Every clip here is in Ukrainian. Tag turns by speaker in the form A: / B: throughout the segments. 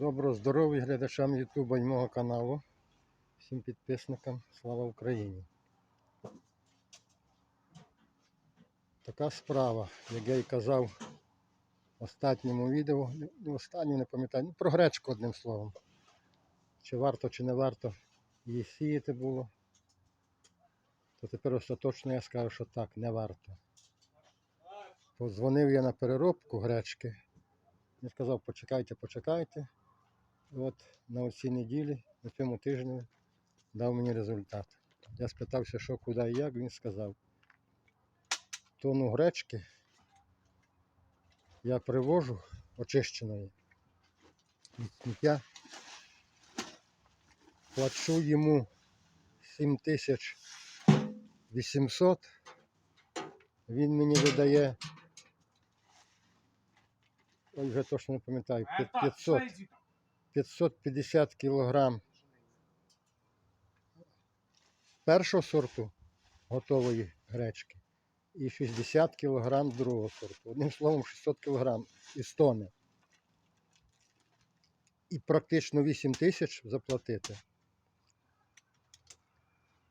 A: Доброго здоров'я глядачам Ютуба і мого каналу. Всім підписникам. Слава Україні. Така справа, як я і казав в останньому відео, не останньому не пам'ятаю, ну, про гречку одним словом. Чи варто, чи не варто її сіяти було. То тепер остаточно я скажу, що так, не варто. Подзвонив я на переробку гречки. Він сказав, почекайте, почекайте. От на цій неділі, на цьому тижні дав мені результат. Я спитався, що, куди і як, він сказав. Тону гречки я привожу очищеної від сміття. Плачу йому 7800. Він мені видає, ой, вже точно не пам'ятаю, п'ят- 500. 550 кг першого сорту готової гречки і 60 кг другого сорту. Одним словом, 600 кг із тони. І практично 8 тисяч заплатити.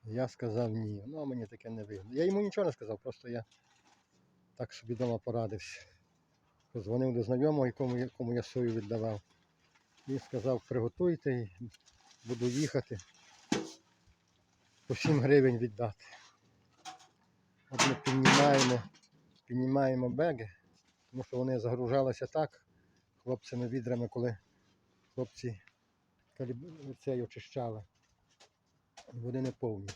A: Я сказав ні. Ну, а мені таке не вигідно. Я йому нічого не сказав, просто я так собі вдома порадився. Позвонив до знайомого, якому, якому я сою віддавав. Він сказав, приготуйте і буду їхати. По 7 гривень віддати. От ми піднімаємо, піднімаємо беги, тому що вони загружалися так хлопцями відрами, коли хлопці цей очищали. Вони не повні.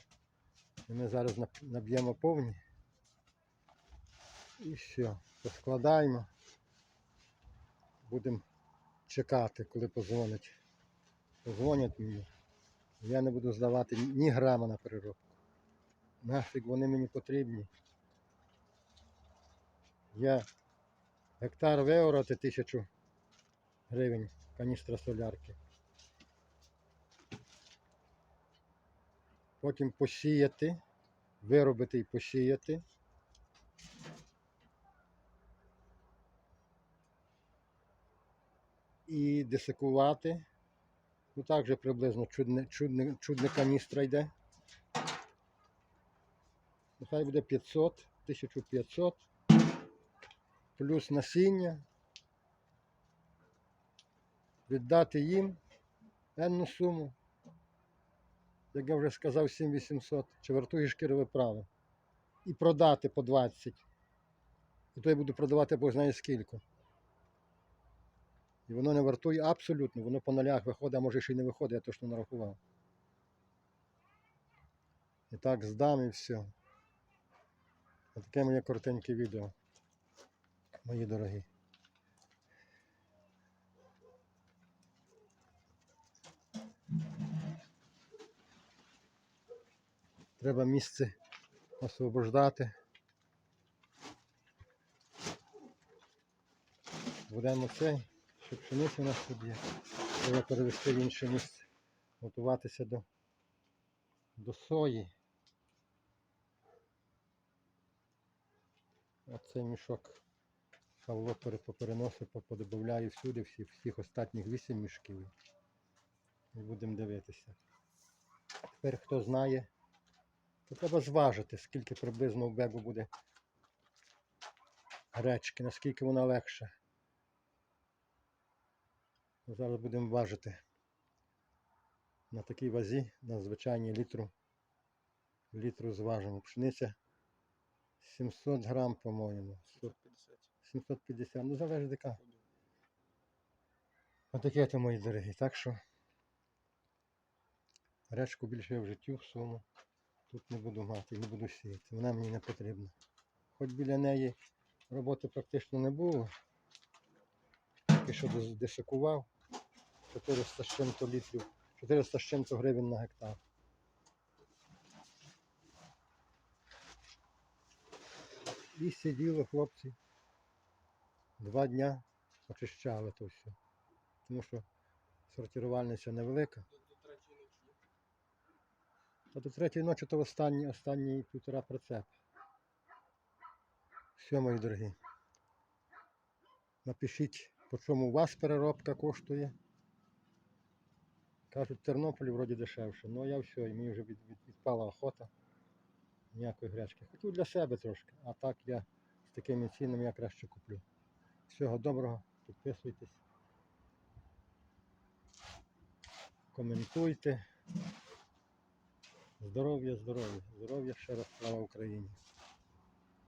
A: І ми зараз наб'ємо повні. І все. Поскладаємо. Будемо чекати, коли позвонять. Позвонять мені. Я не буду здавати ні грама на переробку. Нафіг вони мені потрібні. Я гектар виорати тисячу гривень каністра солярки. Потім посіяти, виробити і посіяти. І десикувати. Ну так же приблизно чудне, чудне, чудне каністра йде. Нехай буде 500, 1500. Плюс насіння. Віддати їм енну суму. Як я вже сказав, 7800. Чи вартує шкіри виправи. І продати по 20. І то я буду продавати бо знає скільки. І воно не вартує абсолютно, воно по нулях виходить, а може ще й не виходить, я точно нарахував. І так здам і все. Таке моє коротеньке відео. Мої дорогі. Треба місце освобождати. Будемо цей, щоб пшениця у нас тут є. Треба перевести в інше місце. Готуватися до, до сої. Оцей мішок Павло пере- попереносив, поподобавляю всюди, всі, всіх останніх вісім мішків. І будемо дивитися. Тепер хто знає, то треба зважити, скільки приблизно в бегу буде гречки, наскільки вона легша. Зараз будемо важити на такій вазі, на звичайній літру. Літру зважимо. Пшениця 700 грам, по-моєму. 750, ну залежить яка. Отаке то мої дорогі. Так що речку більше я в життю в суму тут не буду мати, не буду сіяти. Вона мені не потрібна. Хоч біля неї роботи практично не було. Тільки що дес- десикував 400 з чим-то літрів, 400 з чим-то гривень на гектар. І сиділи хлопці. Два дня очищали то все. Тому що сортувальниця невелика. Та до третьої ночі то останні, останні півтора прицеп. Все, мої дорогі. Напишіть, по чому у вас переробка коштує. Кажуть, в Тернополі вроді дешевше. Ну я все, і мені вже від, від, відпала охота. Ніякої гречки. Хотів для себе трошки, а так я з такими цінами я краще куплю. Всього доброго, підписуйтесь. Коментуйте. Здоров'я, здоров'я, здоров'я ще раз слава Україні.